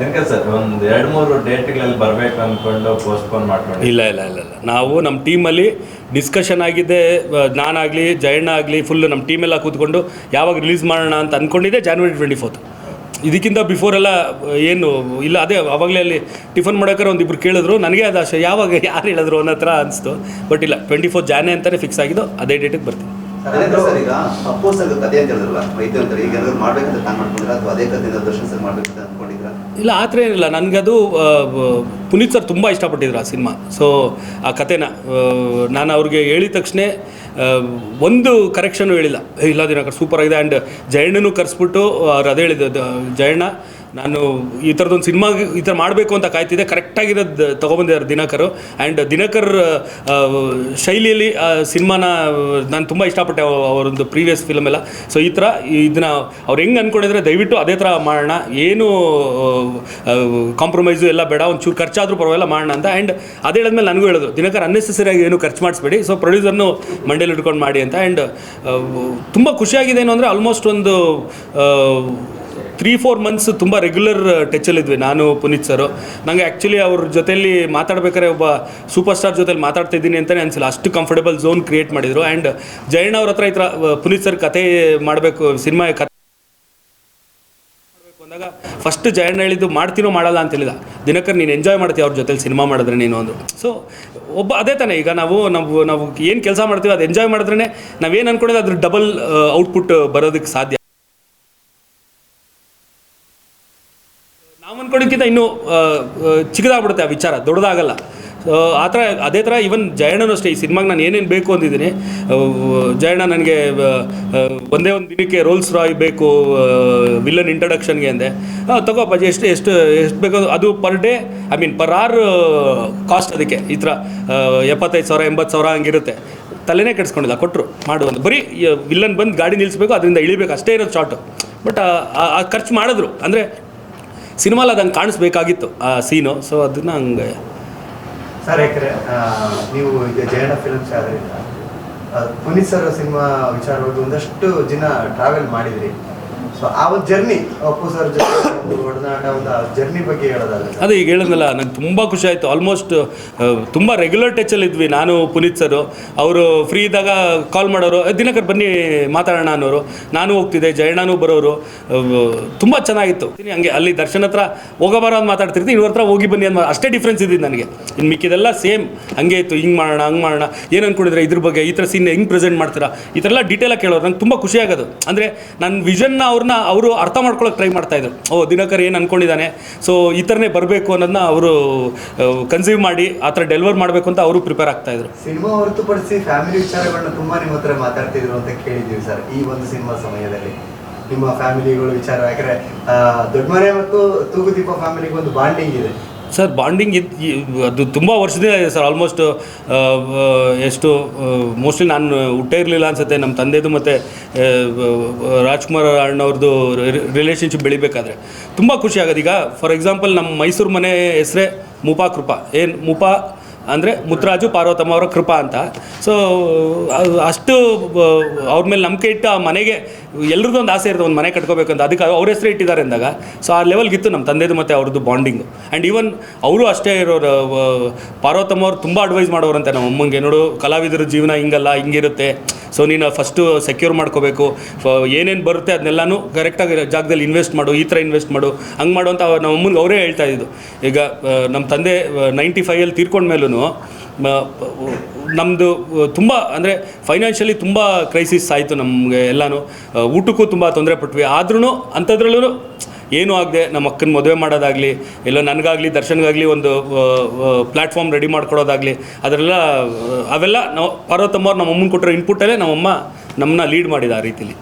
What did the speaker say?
ಎರಡು ಮೂರು ಬರಬೇಕು ಅಂದ್ಕೊಂಡು ಪೋಸ್ಟ್ಪೋನ್ ಇಲ್ಲ ಇಲ್ಲ ಇಲ್ಲ ಇಲ್ಲ. ನಾವು ನಮ್ಮ ಟೀಮಲ್ಲಿ ಡಿಸ್ಕಷನ್ ಆಗಿದೆ ನಾನಾಗಲಿ ಜಯಣ್ಣ ಆಗಲಿ ಫುಲ್ ನಮ್ಮ ಟೀಮೆಲ್ಲ ಕೂತ್ಕೊಂಡು ಯಾವಾಗ ರಿಲೀಸ್ ಮಾಡೋಣ ಅಂತ ಅಂದ್ಕೊಂಡಿದ್ದೆ ಜಾನ್ವರಿ ಟ್ವೆಂಟಿ ಫೋರ್ತ್ ಇದಕ್ಕಿಂತ ಬಿಫೋರ್ ಎಲ್ಲ, ಏನು, ಇಲ್ಲ, ಅದೇ, ಅವಾಗಲೇ ಅಲ್ಲಿ ಟಿಫನ್ ಮಾಡೋಕ್ಕಾರೆ ಒಂದಿಬ್ರು ಕೇಳಿದ್ರು. ನನಗೆ ಅದು ಆಶೆ, ಯಾವಾಗ ಯಾರು ಹೇಳಿದ್ರು ಅನ್ನೋ ಹತ್ರ ಅನಿಸ್ತು. ಬಟ್ ಇಲ್ಲ ಟ್ವೆಂಟಿ ಫೋರ್ ಜಾನೆ ಅಂತಲೇ ಫಿಕ್ಸ್ ಆಗಿದ್ದು, ಅದೇ ಡೇಟಿಗೆ ಬರ್ತೀನಿ. ಅದೇ ಸರ್ ಈಗ ಅಪ್ಪೋಸ್ ಕಥೆ ಅಂತ ಹೇಳಿದ್ರಲ್ಲ ವೈದ್ಯ ಅಂತ ಈಗ ಏನಾದ್ರು ಮಾಡ್ಬೇಕಂತ ಪ್ಲಾನ್ ಮಾಡ್ಕೊಂಡಿದ್ರ ಅಥವಾ ಅದೇ ಕಥೆಯಿಂದ ದರ್ಶನ್ ಸರ್ ಮಾಡ್ಬೇಕಂತ ಅನ್ಕೊಂಡಿದ್ರ? ಇಲ್ಲ, ಆ ಥರ ಏನಿಲ್ಲ. ನನಗದು ಪುನೀತ್ ಸರ್ ತುಂಬ ಇಷ್ಟಪಟ್ಟಿದ್ರು ಆ ಸಿನಿಮಾ. ಸೊ ಆ ಕಥೆನ ನಾನು ಅವ್ರಿಗೆ ಹೇಳಿದ ತಕ್ಷಣ ಒಂದು ಕರೆಕ್ಷನು ಹೇಳಿಲ್ಲ. ಇಲ್ಲ ದಿನಕರ್ ಸೂಪರ್ ಆಗಿದೆ. ಆ್ಯಂಡ್ ಜಯಣ್ಣನೂ ಕರೆಸ್ಬಿಟ್ಟು ಅವ್ರು ಅದೇ ಹೇಳಿದ್ದು ಜಯಣ್ಣ ನಾನು ಈ ಥರದೊಂದು ಸಿನಿಮಾ ಈ ಥರ ಮಾಡಬೇಕು ಅಂತ ಕಾಯ್ತಿದ್ದೆ. ಕರೆಕ್ಟಾಗಿರೋದು ತೊಗೊಬಂದಿದ್ದಾರೆ ದಿನಕರು. ಆ್ಯಂಡ್ ದಿನಕರ್ ಶೈಲಿಯಲ್ಲಿ ಸಿನಿಮಾನ ನಾನು ತುಂಬ ಇಷ್ಟಪಟ್ಟೆ ಅವ- ಅವರೊಂದು ಪ್ರೀವಿಯಸ್ ಫಿಲಮ್ ಎಲ್ಲ. ಸೊ ಈ ಥರ ಇದನ್ನ ಅವ್ರು ಹೆಂಗೆ ಅಂದ್ಕೊಂಡಿದ್ರೆ ದಯವಿಟ್ಟು ಅದೇ ಥರ ಮಾಡೋಣ. ಏನು ಕಾಂಪ್ರಮೈಸು ಎಲ್ಲ ಬೇಡ. ಒಂದು ಚೂರು ಖರ್ಚಾದರೂ ಪರವಾಗಿಲ್ಲ, ಮಾಡೋಣ ಅಂತ. ಆ್ಯಂಡ್ ಅದೇ ಹೇಳಿದ್ಮೇಲೆ ನನಗೂ ಹೇಳೋದು, ದಿನಕರ್ ಅನ್ನೆಸೆಸರಿಯಾಗಿ ಏನು ಖರ್ಚು ಮಾಡಿಸ್ಬೇಡಿ. ಸೊ ಪ್ರೊಡ್ಯೂಸರ್ನು ಮಂಡೇಲಿ ಇಟ್ಕೊಂಡು ಮಾಡಿ ಅಂತ. ಆ್ಯಂಡ್ ತುಂಬ ಖುಷಿಯಾಗಿದೆ ಏನು ಅಂದರೆ ಆಲ್ಮೋಸ್ಟ್ ಒಂದು ತ್ರೀ ಫೋರ್ ಮಂತ್ಸ್ ತುಂಬ ರೆಗ್ಯುಲರ್ ಟಚಲ್ಲಿದ್ವಿ ನಾನು, ಪುನೀತ್ ಸರು ನನಗೆ ಆ್ಯಕ್ಚುಲಿ ಅವ್ರ ಜೊತೆಯಲ್ಲಿ ಮಾತಾಡ್ಬೇಕಾದ್ರೆ ಒಬ್ಬ ಸೂಪರ್ ಸ್ಟಾರ್ ಜೊತೆಲಿ ಮಾತಾಡ್ತಿದ್ದೀನಿ ಅಂತಲೇ ಅನಿಸಿಲ್ಲ. ಅಷ್ಟು ಕಂಫರ್ಟಬಲ್ ಝೋನ್ ಕ್ರಿಯೇಟ್ ಮಾಡಿದರು. ಆ್ಯಂಡ್ ಜಯಣ್ಣ ಅವ್ರ ಹತ್ರ ಈ ಥರ ಪುನೀತ್ ಸರ್ ಕತೆ ಮಾಡಬೇಕು ಸಿನಿಮಾ ಕತೆ ಅಂದಾಗ ಫಸ್ಟ್ ಜಯಣ್ಣ ಹೇಳಿದ್ದು ಮಾಡ್ತೀನೋ ಮಾಡಲ್ಲ ಅಂತ ಹೇಳಿದ. ದಿನಕರ್ ನೀನು ಎಂಜಾಯ್ ಮಾಡ್ತೀವಿ ಅವ್ರ ಜೊತೆಲಿ ಸಿನಿಮಾ ಮಾಡಿದ್ರೆ ನೀನು ಒಂದು ಸೊ ಒಬ್ಬ ಅದೇ ತಾನೇ. ಈಗ ನಾವು ನಾವು ನಾವು ಏನು ಕೆಲಸ ಮಾಡ್ತೀವಿ ಅದು ಎಂಜಾಯ್ ಮಾಡಿದ್ರೆ ನಾವೇನು ಅಂದ್ಕೊಂಡಿದ್ದು ಅದ್ರ ಡಬಲ್ ಔಟ್ಪುಟ್ ಬರೋದಕ್ಕೆ ಸಾಧ್ಯ. ಇನ್ನೂ ಆ, ಚಿಕ್ಕದಾಗ್ಬಿಡುತ್ತೆ ಆ ವಿಚಾರ ದೊಡ್ಡದಾಗಲ್ಲ. ಆ ಥರ ಅದೇ ಥರ ಈವನ್ ಜಯಣ್ಣನೂ ಅಷ್ಟೇ ಈ ಸಿನಿಮಾಗೆ ನಾನು ಏನೇನು ಬೇಕು ಅಂದಿದ್ದೀನಿ ಜಯಣ್ಣ ನನಗೆ ಒಂದೇ ಒಂದು ದಿನಕ್ಕೆ ರೋಲ್ಸ್ ರಾಯ್ ಬೇಕು ವಿಲನ್ ಇಂಟ್ರಡಕ್ಷನ್ಗೆ ಅಂದೆ. ತಗೋಪ್ಪ ಎಷ್ಟು ಎಷ್ಟು ಎಷ್ಟು ಬೇಕೋ ಅದು per day I mean per hour cost ಅದಕ್ಕೆ ಈ ಥರ ಎಪ್ಪತ್ತೈದು ಸಾವಿರ ಎಂಬತ್ತು ಸಾವಿರ ಹಂಗಿರುತ್ತೆ. ತಲೆನೇ ಕೆಡಿಸ್ಕೊಂಡಿಲ್ಲ ಕೊಟ್ಟರು ಮಾಡು ಅಂತ. ಬರೀ ವಿಲ್ಲನ್ ಬಂದು ಗಾಡಿ ನಿಲ್ಲಿಸ್ಬೇಕು ಅದರಿಂದ ಇಳಿಬೇಕು ಅಷ್ಟೇ ಇರೋದು ಶಾರ್ಟು ಬಟ್ ಆ ಖರ್ಚು ಮಾಡಿದ್ರು. ಅಂದರೆ ಸಿನಿಮಾಲ್ ಅದಂಗೆ ಕಾಣಿಸ್ಬೇಕಾಗಿತ್ತು ಆ ಸೀನು. ಸೊ ಅದನ್ನ ಹಂಗೆ ಸರ್ ಯಾಕಂದ್ರೆ ನೀವು ಈಗ ಜಯಣ್ಣ ಫಿಲ್ಮ್ಸ್ ಆದ್ರಿಂದ ಆ, ಪುನೀತ್ ಸರ್ ಸಿನಿಮಾ ವಿಚಾರವಾಗಿ ಒಂದಷ್ಟು ದಿನ ಟ್ರಾವೆಲ್ ಮಾಡಿದ್ರಿ. ಸೊ ಆ ಒಂದು ಜರ್ನಿ ಅಪ್ಪು ಸರ್ ಜೊತೆ ಜರ್ನಿ ಬಗ್ಗೆ ಹೇಳೋದಾದ್ರೆ. ಅದೇ ಈಗ ಹೇಳಿದ್ನಲ್ಲ ನಂಗೆ ತುಂಬ ಖುಷಿ ಆಯಿತು. ಆಲ್ಮೋಸ್ಟ್ ತುಂಬ ರೆಗ್ಯುಲರ್ ಟಚಲ್ಲಿ ಇದ್ವಿ. ನಾನು ಪುನೀತ್ ಸರು ಅವರು ಫ್ರೀ ಇದ್ದಾಗ ಕಾಲ್ ಮಾಡೋರು "ಏ, ದಿನಕರ್ ಬನ್ನಿ ಮಾತಾಡೋಣ ಅನ್ನೋರು. ನಾನು ಹೋಗ್ತಿದ್ದೆ ಜಯಣ್ಣನೂ ಬರೋರು. ತುಂಬ ಚೆನ್ನಾಗಿತ್ತು. ಹಂಗೆ ಅಲ್ಲಿ ದರ್ಶನ ಹತ್ರ ಹೋಗೋಬಾರ ಅಂತ ಮಾತಾಡ್ತಿರ್ತೀನಿ ಇವ್ರ ಹತ್ರ ಹೋಗಿ ಬನ್ನಿ ಅಂತ ಅಷ್ಟೇ ಡಿಫ್ರೆನ್ಸ್ ಇದ್ದಿದ್ದು ನನಗೆ. ಇನ್ನು ಮಿಕ್ಕಿದೆಲ್ಲ ಸೇಮ್ ಹಂಗೆ ಇತ್ತು ಹಿಂಗೆ ಮಾಡೋಣ ಹಂಗೆ ಮಾಡೋಣ. ಏನು ಅಂದ್ಕೊಂಡಿದ್ರೆ ಇದ್ರ ಬಗ್ಗೆ? ಈ ಥರ ಸೀನ್ ಹೆಂಗೆ ಪ್ರೆಸೆಂಟ್ ಮಾಡ್ತೀರಾ? ಈ ಥರ ಎಲ್ಲ ಡೀಟೇಲಾಗಿ ಕೇಳೋರು. ನಂಗೆ ತುಂಬ ಖುಷಿಯಾಗೋದು ಅಂದರೆ ನನ್ನ ವಿಷನ್ನ ಅವ್ರನ್ನ ಅವರು ಅರ್ಥ ಮಾಡ್ಕೊಳ್ಳೋಕೆ ಟ್ರೈ ಮಾಡ್ತಾಯಿದ್ರು ಓ ದಿನಕರ್ ಏನು ಅನ್ಕೊಂಡಿದ್ದಾನೆ. ಸೊ ಈ ಥರನೇ ಬರಬೇಕು ಅನ್ನೋದನ್ನ ಅವರು ಕನ್ಸ್ಯೂಮ್ ಮಾಡಿ, ಆ ಥರ ಡೆಲಿವರ್ ಮಾಡಬೇಕು ಅಂತ ಅವರು ಪ್ರಿಪೇರ್ ಆಗ್ತಾ ಇದ್ರು. ಸಿನಿಮಾ ಹೊರತುಪಡಿಸಿ ಫ್ಯಾಮಿಲಿ ವಿಚಾರಗಳನ್ನ ತುಂಬಾ ನಿಮ್ಮ ಹತ್ರ ಮಾತಾಡ್ತಿದ್ರು ಅಂತ ಕೇಳಿದ್ದೀವಿ ಸರ್. ಈ ಒಂದು ಸಿನಿಮಾ ಸಮಯದಲ್ಲಿ ನಿಮ್ಮ ಫ್ಯಾಮಿಲಿಗಳು ವಿಚಾರ. ಯಾಕಂದ್ರೆ ದೊಡ್ಡ ಮನೆ ಮತ್ತು ತೂಗುದೀಪ ಫ್ಯಾಮಿಲಿಗೆ ಒಂದು ಬಾಂಡಿಂಗ್ ಇದೆ. ಸರ್, ಬಾಂಡಿಂಗ್ ಇದು ಅದು ತುಂಬ ವರ್ಷದಿಂದ ಇದೆ ಸರ್ ಆಲ್ಮೋಸ್ಟ್ ಎಷ್ಟು ಮೋಸ್ಟ್ಲಿ ನಾನು ಹುಟ್ಟೇ ಇರಲಿಲ್ಲ ಅನ್ಸುತ್ತೆ ನಮ್ಮ ತಂದೆದು ಮತ್ತು ರಾಜ್ಕುಮಾರ್ ಅಣ್ಣವ್ರದ್ದು ರಿಲೇಷನ್ಶಿಪ್ ಬೆಳಿಬೇಕಾದ್ರೆ. ತುಂಬ ಖುಷಿ ಆಗೋದು. ಈಗ ಫಾರ್ ಎಕ್ಸಾಂಪಲ್ ನಮ್ಮ ಮೈಸೂರು ಮನೆ ಹೆಸರೇ ಮುಪಾ ಕೃಪಾ. ಏನು ಮುಪಾ ಅಂದರೆ ಮುತ್ತರಾಜು ಪಾರ್ವತಮ್ಮ ಅವರ ಕೃಪಾ ಅಂತ. ಸೊ ಅಷ್ಟು ಅವ್ರ ಮೇಲೆ ನಂಬಿಕೆ ಇಟ್ಟು ಆ ಮನೆಗೆ ಎಲ್ರದ್ದು ಒಂದು ಆಸೆ ಇರುತ್ತೆ, ಒಂದು ಮನೆ ಕಟ್ಕೋಬೇಕಂತ ಅದಕ್ಕೆ ಅವ್ರ ಹೆಸರು ಇಟ್ಟಿದ್ದಾರೆ ಅಂದಾಗ. ಸೊ ಆ ಲೆವೆಲ್ಗಿತ್ತು ನಮ್ಮ ತಂದೆದು ಮತ್ತು ಅವ್ರದ್ದು ಬಾಂಡಿಂಗು ಆ್ಯಂಡ್ ಈವನ್ ಅವರು ಅಷ್ಟೇ ಇರೋರು ಪಾರ್ವತಮ್ಮ ಅವ್ರು ತುಂಬ ಅಡ್ವೈಸ್ ಮಾಡೋರಂತೆ ನಮ್ಮ ಅಮ್ಮಂಗೆ. ನೋಡು, ಕಲಾವಿದರ ಜೀವನ ಹಿಂಗಲ್ಲ, ಹಿಂಗಿರುತ್ತೆ. ಸೊ ನೀನು ಫಸ್ಟು ಸೆಕ್ಯೂರ್ ಮಾಡ್ಕೋಬೇಕು. ಏನೇನು ಬರುತ್ತೆ ಅದನ್ನೆಲ್ಲನೂ ಕರೆಕ್ಟಾಗಿ ಜಾಗದಲ್ಲಿ ಇನ್ವೆಸ್ಟ್ ಮಾಡು, ಈ ಥರ ಇನ್ವೆಸ್ಟ್ ಮಾಡು. ಹಂಗೆ ಮಾಡು ಅಂತ ನಮ್ಮ ಅಮ್ಮನಿಗೆ ಅವರೇ ಹೇಳ್ತಾ ಇದ್ದು ಈಗ ನಮ್ಮ ತಂದೆ ನೈಂಟಿ ಫೈವಲ್ಲಿ ತೀರ್ಕೊಂಡ್ಮೇಲೂ ನಮ್ಮದು ತುಂಬ ಅಂದರೆ ಫೈನಾನ್ಷಿಯಲಿ ತುಂಬ ಕ್ರೈಸಿಸ್ ಆಯಿತು ನಮಗೆ ಎಲ್ಲನೂ. ಊಟಕ್ಕೂ ತುಂಬ ತೊಂದರೆ ಪಟ್ವಿ. ಆದ್ರೂ ಅಂಥದ್ರಲ್ಲೂ ಏನೂ ಆಗದೆ ನಮ್ಮ ಅಕ್ಕನ ಮದುವೆ ಮಾಡೋದಾಗಲಿ, ಇಲ್ಲ ನನಗಾಗಲಿ, ದರ್ಶನ್ಗಾಗಲಿ ಒಂದು ಪ್ಲ್ಯಾಟ್ಫಾರ್ಮ್ ರೆಡಿ ಮಾಡ್ಕೊಡೋದಾಗಲಿ ಅದರೆಲ್ಲ ಅವೆಲ್ಲ ನಾವು ಪಾರ್ವತಮ್ಮ ಅವ್ರು ನಮ್ಮ ಅಮ್ಮನ ಕೊಟ್ಟಿರೋ ಇನ್ಪುಟಲ್ಲೇ ನಮ್ಮಮ್ಮ ನಮ್ಮನ್ನ ಲೀಡ್ ಮಾಡಿದ ಆ ರೀತಿಲಿ.